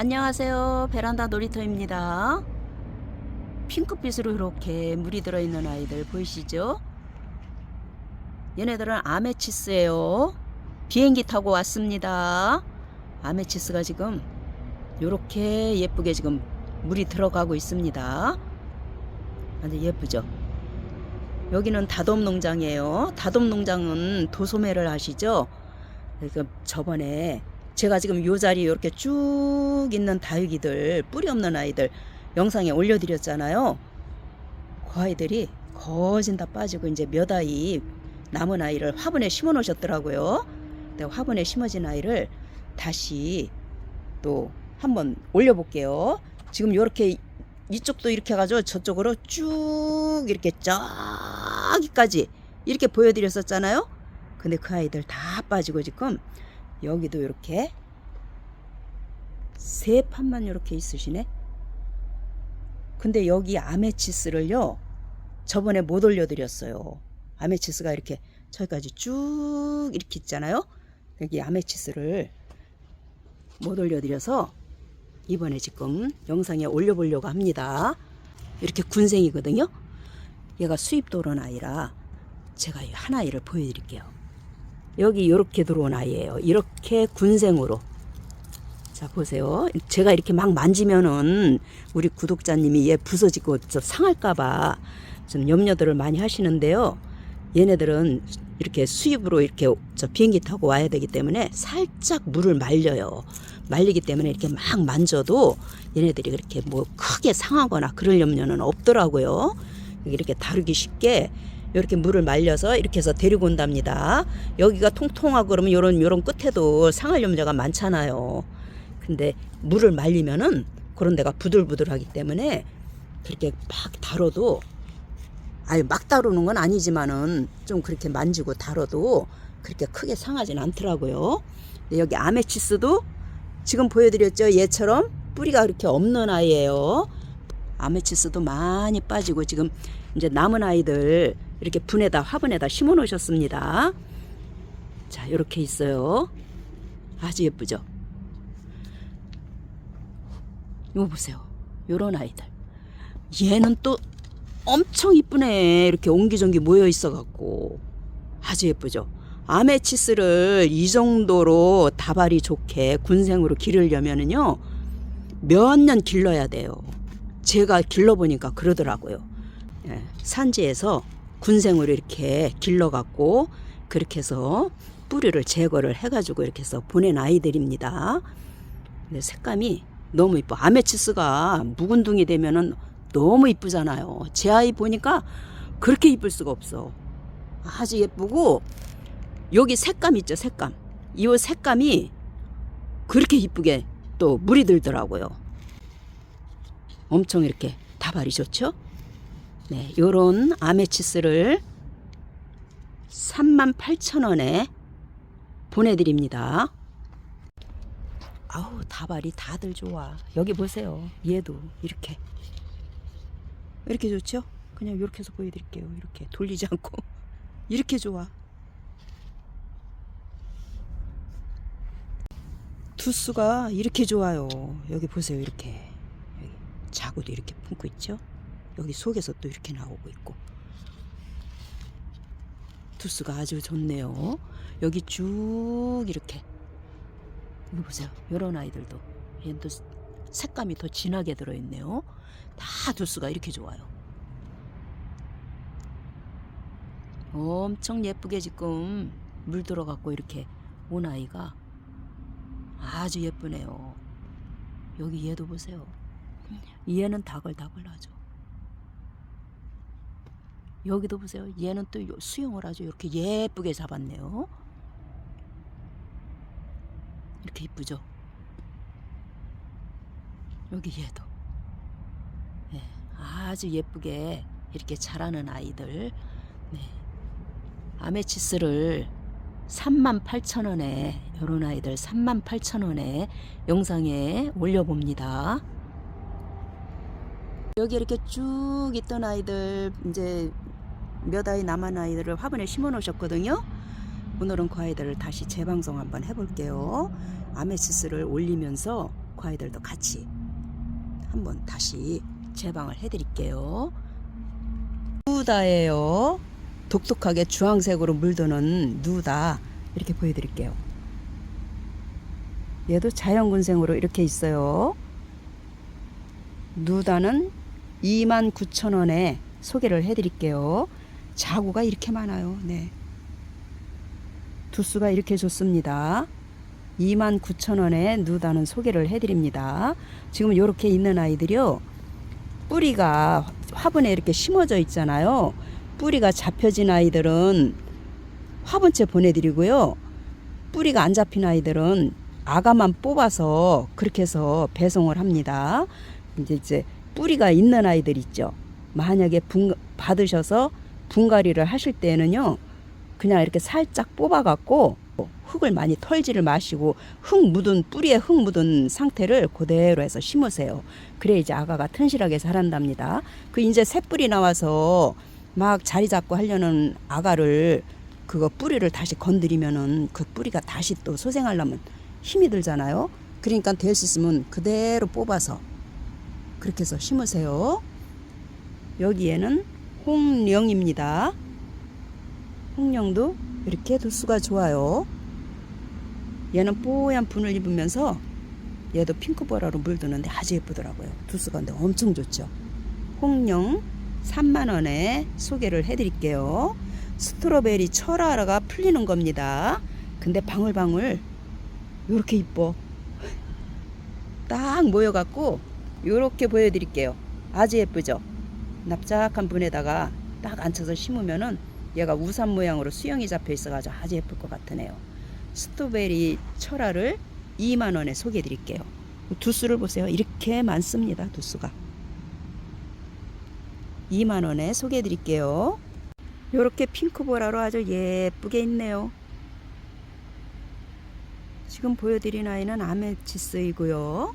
안녕하세요. 베란다 놀이터입니다. 핑크빛으로 이렇게 물이 들어있는 아이들 보이시죠? 얘네들은 아메치스예요. 비행기 타고 왔습니다. 아메치스가 지금 이렇게 예쁘게 지금 물이 들어가고 있습니다. 아주 예쁘죠? 여기는 다돔 농장이에요. 다돔 농장은 도소매를 아시죠? 그 저번에 제가 지금 요 자리에 이렇게 쭉 있는 다육이들 뿌리 없는 아이들 영상에 올려드렸잖아요. 그 아이들이 거진 다 빠지고 이제 몇 아이 남은 아이를 화분에 심어 놓으셨더라고요. 화분에 심어진 아이를 다시 또 한번 올려볼게요. 지금 이렇게 이쪽도 이렇게 해가지고 저쪽으로 쭉 이렇게 저기까지 이렇게 보여드렸었잖아요. 근데 그 아이들 다 빠지고 지금 여기도 이렇게 세 판만 이렇게 있으시네. 근데 여기 아메치스를요. 저번에 못 올려드렸어요. 아메치스가 이렇게 저기까지 쭉 이렇게 있잖아요. 여기 아메치스를 못 올려드려서 이번에 지금 영상에 올려보려고 합니다. 이렇게 군생이거든요. 얘가 수입도론 아이라 제가 이한 아이를 보여드릴게요. 여기 이렇게 들어온 아이예요. 이렇게 군생으로. 자 보세요. 제가 이렇게 막 만지면은 우리 구독자님이 얘 부서지고 좀 상할까봐 좀 염려들을 많이 하시는데요. 얘네들은 이렇게 수입으로 이렇게 저 비행기 타고 와야 되기 때문에 살짝 물을 말려요. 말리기 때문에 이렇게 막 만져도 얘네들이 그렇게 뭐 크게 상하거나 그럴 염려는 없더라고요. 이렇게 다루기 쉽게 이렇게 물을 말려서 이렇게 해서 데리고 온답니다. 여기가 통통하고 그러면 요런 요런 끝에도 상할 염려가 많잖아요. 근데 물을 말리면은 그런 데가 부들부들하기 때문에 그렇게 막 다뤄도 아니 막 다루는 건 아니지만은 좀 그렇게 만지고 다뤄도 그렇게 크게 상하진 않더라고요. 여기 아메치스도 지금 보여드렸죠 얘처럼 뿌리가 그렇게 없는 아이예요. 아메치스도 많이 빠지고 지금 이제 남은 아이들 이렇게 분에다 화분에다 심어 놓으셨습니다. 자 이렇게 있어요. 아주 예쁘죠. 이거 보세요. 요런 아이들. 얘는 또 엄청 이쁘네. 이렇게 옹기종기 모여 있어 갖고 아주 예쁘죠. 아메치스를 이 정도로 다발이 좋게 군생으로 기르려면은요. 몇 년 길러야 돼요. 제가 길러보니까 그러더라고요. 예, 산지에서 군생으로 이렇게 길러갖고 그렇게 해서 뿌리를 제거를 해가지고 이렇게 해서 보낸 아이들입니다. 근데 색감이 너무 이뻐. 아메치스가 묵은둥이 되면은 너무 이쁘잖아요. 제 아이 보니까 그렇게 이쁠 수가 없어. 아주 예쁘고 여기 색감 있죠, 색감. 이 색감이 그렇게 이쁘게 또 물이 들더라고요. 엄청 이렇게 다발이 좋죠? 네, 요런 아메치스를 38,000원에 보내드립니다. 아우, 다발이 다들 좋아. 여기 보세요. 얘도 이렇게. 이렇게 좋죠? 그냥 이렇게 해서 보여드릴게요. 이렇게 돌리지 않고. 이렇게 좋아. 두수가 이렇게 좋아요. 여기 보세요. 이렇게. 여기 자구도 이렇게 품고 있죠? 여기 속에서 또 이렇게 나오고 있고. 두수가 아주 좋네요. 여기 쭉 이렇게. 이거 보세요. 이런 아이들도. 얘도 색감이 더 진하게 들어있네요. 다 두수가 이렇게 좋아요. 엄청 예쁘게 지금 물 들어갖고 이렇게 온 아이가 아주 예쁘네요. 여기 얘도 보세요. 얘는 다글다글하죠. 여기도 보세요. 얘는 또 요- 수영을 아주 이렇게 예쁘게 잡았네요. 이렇게 이쁘죠? 여기 얘도. 네, 아주 예쁘게 이렇게 자라는 아이들. 네. 아메치스를 38,000원에 이런 아이들 38,000원에 영상에 올려봅니다. 여기 이렇게 쭉 있던 아이들 이제 몇 아이 남은 아이들을 화분에 심어 놓으셨거든요. 오늘은 그 아이들을 다시 재방송 한번 해볼게요. 아메치스를 올리면서 그 아이들도 같이 한번 다시 제방을 해드릴게요. 누다예요. 독특하게 주황색으로 물드는 누다 이렇게 보여드릴게요. 얘도 자연군생으로 이렇게 있어요. 누다는 29,000원에 소개를 해드릴게요. 자구가 이렇게 많아요. 네. 두수가 이렇게 좋습니다. 29,000원에 누다는 소개를 해드립니다. 지금 이렇게 있는 아이들이요. 뿌리가 화분에 이렇게 심어져 있잖아요. 뿌리가 잡혀진 아이들은 화분째 보내드리고요. 뿌리가 안 잡힌 아이들은 아가만 뽑아서 그렇게 해서 배송을 합니다. 이제 이제 뿌리가 있는 아이들 있죠. 만약에 분, 받으셔서 분갈이를 하실 때는요. 그냥 이렇게 살짝 뽑아갖고 흙을 많이 털지를 마시고 흙 묻은 뿌리에 흙 묻은 상태를 그대로 해서 심으세요. 그래 이제 아가가 튼실하게 자란답니다. 그 이제 새 뿌리 나와서 막 자리 잡고 하려는 아가를 그거 뿌리를 다시 건드리면은 그 뿌리가 다시 또 소생하려면 힘이 들잖아요. 그러니까 될 수 있으면 그대로 뽑아서 그렇게 해서 심으세요. 여기에는 홍령입니다. 홍령도 이렇게 두수가 좋아요. 얘는 뽀얀 분을 입으면서 얘도 핑크보라로 물드는데 아주 예쁘더라고요. 두수가 근데 엄청 좋죠. 홍령 3만원에 소개를 해드릴게요. 스트로베리 철화가 풀리는 겁니다. 근데 방울방울 요렇게 이뻐. 딱 모여갖고 요렇게 보여드릴게요. 아주 예쁘죠? 납작한 분에다가 딱 앉혀서 심으면은 얘가 우산 모양으로 수영이 잡혀 있어가지고 아주 예쁠 것 같으네요. 스트로베리 철화를 2만원에 소개해 드릴게요. 두수를 보세요. 이렇게 많습니다. 두수가. 2만원에 소개해 드릴게요. 요렇게 핑크보라로 아주 예쁘게 있네요. 지금 보여드린 아이는 아메치스이고요.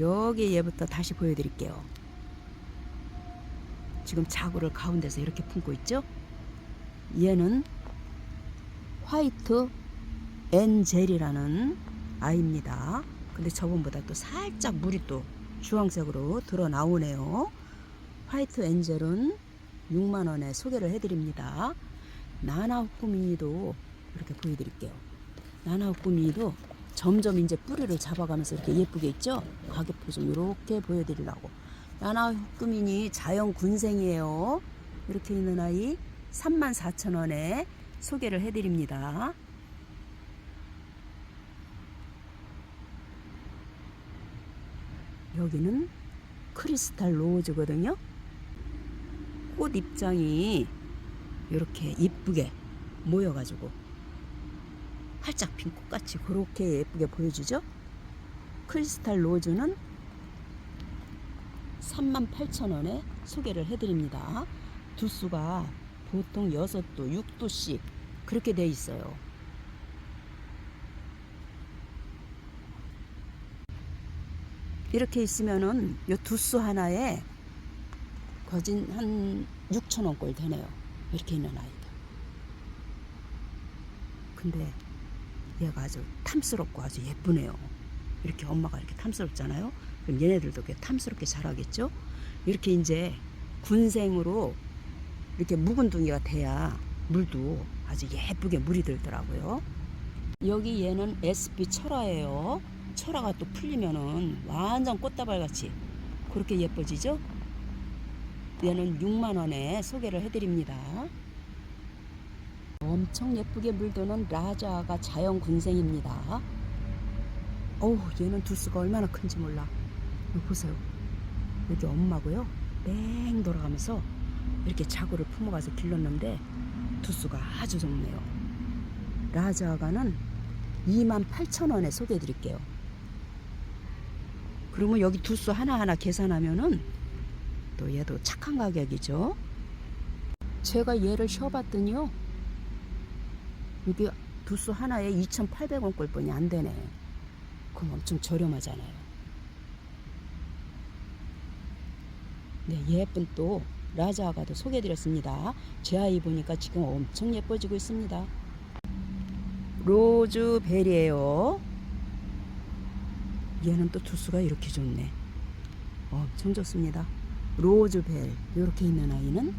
여기 얘부터 다시 보여드릴게요. 지금 자구를 가운데서 이렇게 품고 있죠? 얘는 화이트 엔젤이라는 아이입니다. 근데 저번보다 또 살짝 물이 또 주황색으로 드러 나오네요. 화이트 엔젤은 6만원에 소개를 해드립니다. 나나후꾸미니도 이렇게 보여드릴게요. 나나후꾸미니도 점점 이제 뿌리를 잡아가면서 이렇게 예쁘게 있죠? 가격표 좀 이렇게 보여드리려고. 나나후꾸미니 자연 군생이에요. 이렇게 있는 아이 34,000원에 소개를 해드립니다. 여기는 크리스탈 로즈거든요. 꽃 입장이 이렇게 이쁘게 모여가지고 활짝 핀 꽃같이 그렇게 예쁘게 보여주죠. 크리스탈 로즈는 38,000원에 소개를 해드립니다. 두수가 보통 6도, 6도씩 그렇게 돼 있어요. 이렇게 있으면은 요 두수 하나에 거진 한 6천 원꼴 되네요. 이렇게 있는 아이들. 근데 얘가 아주 탐스럽고 아주 예쁘네요. 이렇게 엄마가 이렇게 탐스럽잖아요. 그럼 얘네들도 탐스럽게 자라겠죠? 이렇게 이제 군생으로 이렇게 묵은 둥이가 돼야 물도 아주 예쁘게 물이 들더라고요. 여기 얘는 SP 철화예요. 철화가 또 풀리면은 완전 꽃다발 같이 그렇게 예뻐지죠? 얘는 6만 원에 소개를 해드립니다. 엄청 예쁘게 물드는 라자가 자연 군생입니다. 어우 얘는 두수가 얼마나 큰지 몰라. 여기 보세요. 여기 엄마고요. 뺑 돌아가면서 이렇게 자구를 품어가서 길렀는데 두수가 아주 좋네요. 라자가는 28,000원에 소개해 드릴게요. 그러면 여기 두수 하나하나 계산하면은 또 얘도 착한 가격이죠. 제가 얘를 쉬어봤더니요. 여기 두수 하나에 2,800원 꼴 뿐이 안 되네. 그럼 엄청 저렴하잖아요. 네, 예쁜 또 라자가도 소개해드렸습니다. 제 아이 보니까 지금 엄청 예뻐지고 있습니다. 로즈베리예요. 얘는 또 두수가 이렇게 좋네. 엄청 좋습니다. 로즈벨 이렇게 있는 아이는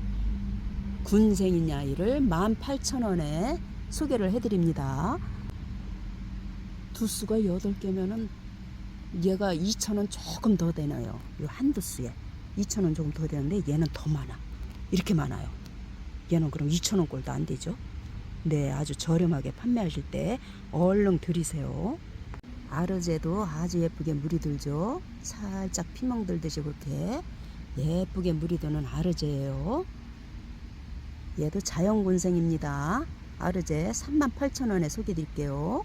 군생인 아이를 18,000원에 소개를 해드립니다. 두수가 8개면은 얘가 2,000원 조금 더 되나요? 요한 두수에 2,000원 조금 더 되는데 얘는 더 많아. 이렇게 많아요. 얘는 그럼 2,000원 꼴도 안 되죠? 네, 아주 저렴하게 판매하실 때 얼른 들이세요. 아르제도 아주 예쁘게 물이 들죠. 살짝 피멍 들듯이 그렇게 예쁘게 물이 드는 아르제예요. 얘도 자연군생입니다. 아르제 38,000원에 소개드릴게요.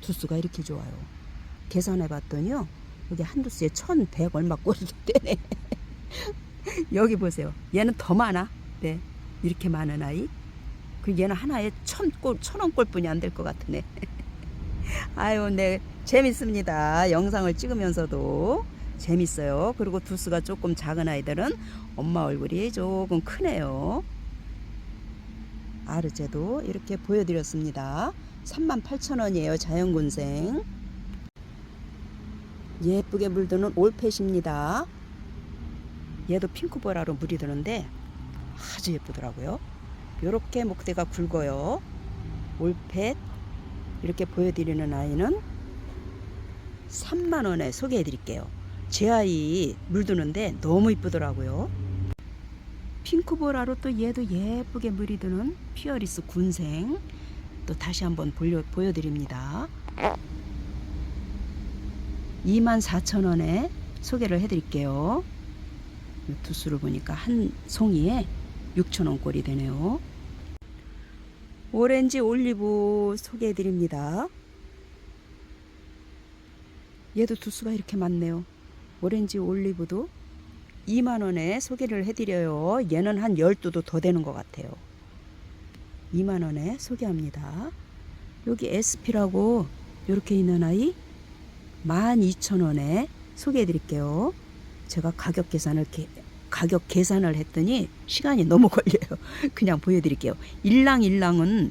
두수가 이렇게 좋아요. 계산해 봤더니요. 여기 한 두수에 1,100 얼마 꼴이 되네. 여기 보세요. 얘는 더 많아. 네. 이렇게 많은 아이. 그 얘는 하나에 천 꼴, 천원 꼴뿐이 안 될 것 같으네. 아유, 네. 재밌습니다. 영상을 찍으면서도 재밌어요. 그리고 두수가 조금 작은 아이들은 엄마 얼굴이 조금 크네요. 아르제도 이렇게 보여드렸습니다. 38,000원이에요. 자연군생. 예쁘게 물드는 올펫입니다. 얘도 핑크보라로 물이 드는데 아주 예쁘더라고요. 이렇게 목대가 굵어요. 올펫 이렇게 보여드리는 아이는 3만 원에 소개해 드릴게요. 제 아이 물드는데 너무 이쁘더라고요. 핑크보라로 또 얘도 예쁘게 물이 드는 피어리스 군생 또 다시 한번 보여, 보여드립니다. 24,000원에 소개를 해드릴게요. 이 두수를 보니까 한 송이에 6,000원 꼴이 되네요. 오렌지 올리브 소개해드립니다. 얘도 두수가 이렇게 많네요. 오렌지 올리브도 2만원에 소개를 해드려요. 얘는 한 12도 더 되는 것 같아요. 2만원에 소개합니다. 여기 SP라고 이렇게 있는 아이 12,000원에 소개해 드릴게요. 제가 가격 계산을 게, 가격 계산을 했더니 시간이 너무 걸려요. 그냥 보여 드릴게요. 일랑일랑은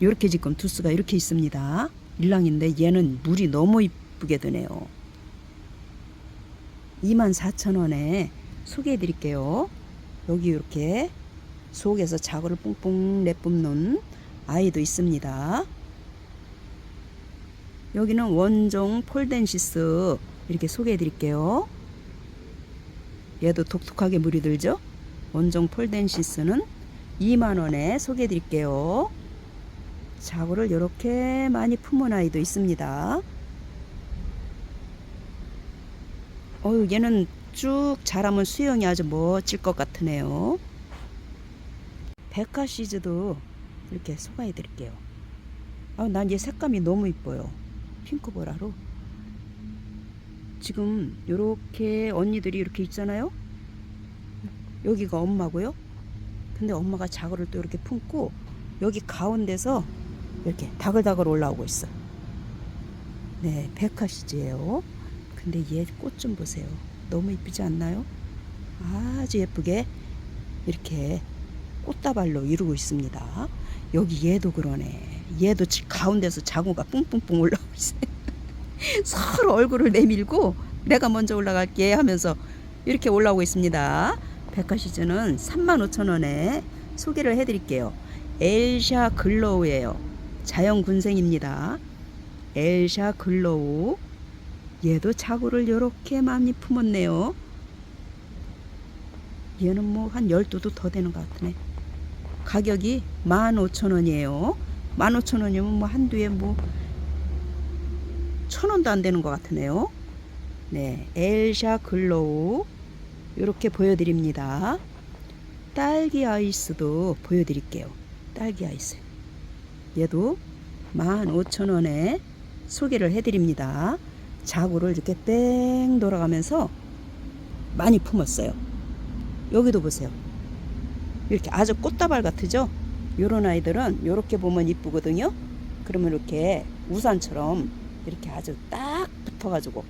이렇게 지금 두수가 이렇게 있습니다. 일랑인데 얘는 물이 너무 이쁘게 드네요. 24,000원에 소개해 드릴게요. 여기 이렇게 속에서 자구를 뿡뿡 내뿜는 아이도 있습니다. 여기는 원종 폴덴시스 이렇게 소개해 드릴게요. 얘도 독특하게 물이 들죠? 원종 폴덴시스는 2만원에 소개해 드릴게요. 자구를 이렇게 많이 품은 아이도 있습니다. 어유 얘는 쭉 자라면 수영이 아주 멋질 것 같으네요. 백화 시즈도 이렇게 소개해 드릴게요. 아, 난 얘 색감이 너무 이뻐요. 핑크 보라로. 지금 요렇게 언니들이 이렇게 있잖아요. 여기가 엄마고요. 근데 엄마가 자구를 또 이렇게 품고 여기 가운데서 이렇게 다글다글 올라오고 있어. 네, 백화시즈예요. 근데 얘 꽃 좀 보세요. 너무 이쁘지 않나요? 아주 예쁘게 이렇게 꽃다발로 이루고 있습니다. 여기 얘도 그러네. 얘도 지- 가운데서 자구가 뿡뿡뿡 올라오고 있어요. 서로 얼굴을 내밀고 내가 먼저 올라갈게 하면서 이렇게 올라오고 있습니다. 백화시즈는 35,000원에 소개를 해드릴게요. 엘샤 글로우예요. 자연군생입니다. 엘샤 글로우. 얘도 자구를 이렇게 많이 품었네요. 얘는 뭐 한 12도 더 되는 것 같네. 가격이 15,000원이에요. 15,000원이면 뭐 한두에 뭐 천 원도 안 되는 것 같으네요. 네, 엘샤 글로우 이렇게 보여드립니다. 딸기 아이스도 보여드릴게요. 딸기 아이스. 얘도 15,000원에 소개를 해드립니다. 자구를 이렇게 뺑 돌아가면서 많이 품었어요. 여기도 보세요. 이렇게 아주 꽃다발 같으죠? 요런 아이들은 이렇게 보면 이쁘거든요. 그러면 이렇게 우산처럼 이렇게 아주 딱 붙어가지고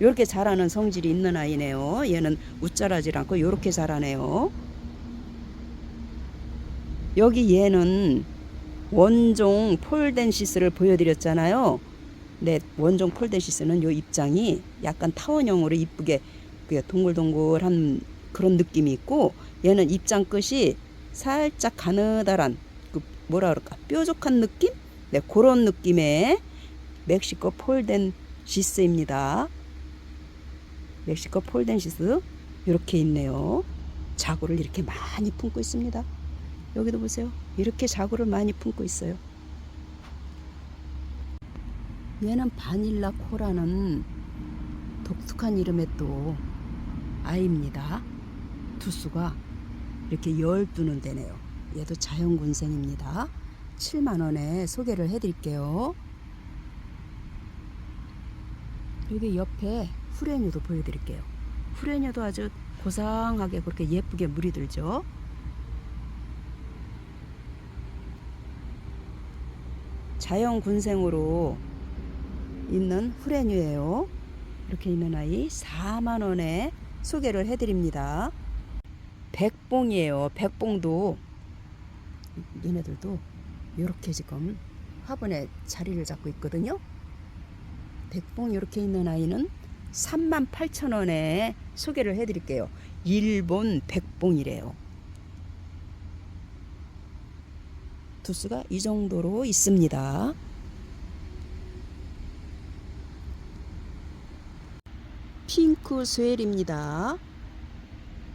이렇게 자라는 성질이 있는 아이네요. 얘는 웃자라질 않고 이렇게 자라네요. 여기 얘는 원종 폴덴시스를 보여드렸잖아요. 네, 원종 폴데시스는 요 입장이 약간 타원형으로 이쁘게 그 동글동글한 그런 느낌이 있고 얘는 입장 끝이 살짝 가느다란 그 뭐라 그럴까 뾰족한 느낌? 네, 그런 느낌의 멕시코 폴덴시스입니다. 멕시코 폴덴시스 이렇게 있네요. 자구를 이렇게 많이 품고 있습니다. 여기도 보세요. 이렇게 자구를 많이 품고 있어요. 얘는 바닐라 코라는 독특한 이름의 또 아이입니다. 두수가 이렇게 12는 되네요. 얘도 자연군생입니다. 7만원에 소개를 해드릴게요. 여기 옆에 후레뉴도 보여드릴게요. 후레뉴도 아주 고상하게 그렇게 예쁘게 물이 들죠. 자연 군생으로 있는 후레뉴예요. 이렇게 있는 아이 4만 원에 소개를 해드립니다. 백봉이에요. 백봉도 얘네들도 이렇게 지금 화분에 자리를 잡고 있거든요. 백봉 이렇게 있는 아이는 3만 8천 원에 소개를 해드릴게요. 일본 백봉이래요. 두수가 이 정도로 있습니다. 핑크 스웰입니다.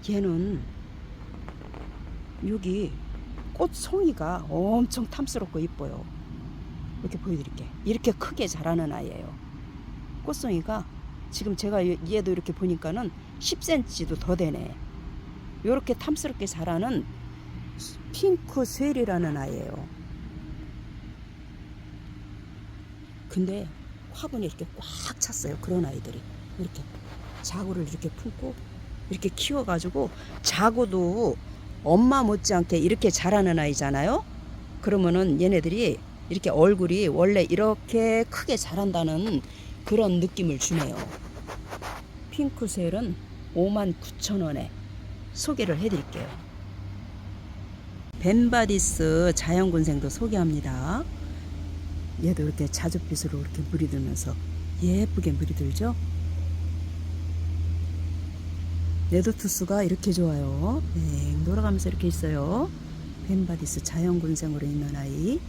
얘는 여기 꽃 송이가 엄청 탐스럽고 이뻐요. 이렇게 보여드릴게. 이렇게 크게 자라는 아이예요. 꽃송이가 지금 제가 얘도 이렇게 보니까는 10cm도 더 되네. 이렇게 탐스럽게 자라는 핑크 스웰이라는 아이예요. 근데 화분이 이렇게 꽉 찼어요. 그런 아이들이 이렇게 자구를 이렇게 품고 이렇게 키워가지고 자구도 엄마 못지않게 이렇게 자라는 아이잖아요. 그러면은 얘네들이 이렇게 얼굴이 원래 이렇게 크게 자란다는 그런 느낌을 주네요. 핑크셀은 5만 9천 원에 소개를 해드릴게요. 벤바디스 자연군생도 소개합니다. 얘도 이렇게 자줏빛으로 이렇게 물이 들면서 예쁘게 물이 들죠? 얘도 투수가 이렇게 좋아요. 네, 돌아가면서 이렇게 있어요. 벤바디스 자연군생으로 있는 아이.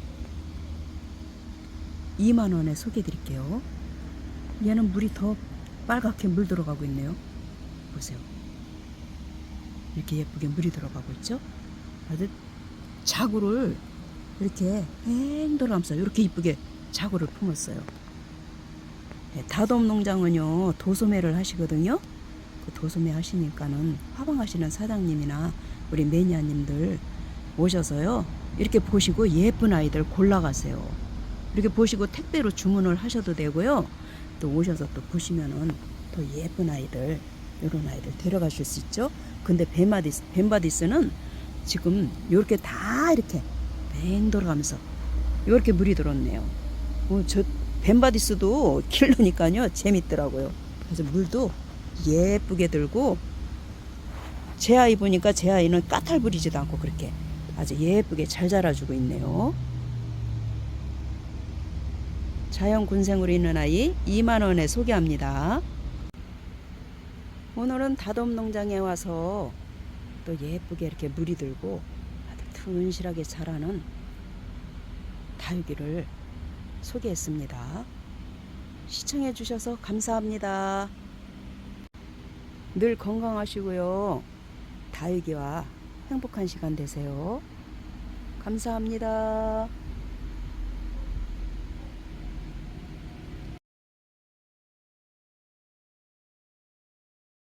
2만원에 소개해 드릴게요. 얘는 물이 더 빨갛게 물 들어가고 있네요. 보세요. 이렇게 예쁘게 물이 들어가고 있죠? 아주 자구를 이렇게 뱅 돌아가면서 이렇게 이쁘게 자구를 품었어요. 네, 다돔 농장은요 도소매를 하시거든요. 그 도소매 하시니까는 화방하시는 사장님이나 우리 매니아님들 오셔서요 이렇게 보시고 예쁜 아이들 골라가세요. 이렇게 보시고 택배로 주문을 하셔도 되고요. 또 오셔서 또 보시면은 더 예쁜 아이들 이런 아이들 데려가실 수 있죠. 근데 벤바디스 벤바디스는 지금 이렇게 다 이렇게 뱅 돌아가면서 이렇게 물이 들었네요. 어, 저 벤바디스도 길르니까요 재밌더라고요. 그래서 물도 예쁘게 들고 제 아이 보니까 제 아이는 까탈 부리지도 않고 그렇게 아주 예쁘게 잘 자라주고 있네요. 자연 군생으로 있는 아이 2만 원에 소개합니다. 오늘은 다돔 농장에 와서 또 예쁘게 이렇게 물이 들고 아주 튼실하게 자라는 다육이를 소개했습니다. 시청해 주셔서 감사합니다. 늘 건강하시고요. 다육이와 행복한 시간 되세요. 감사합니다.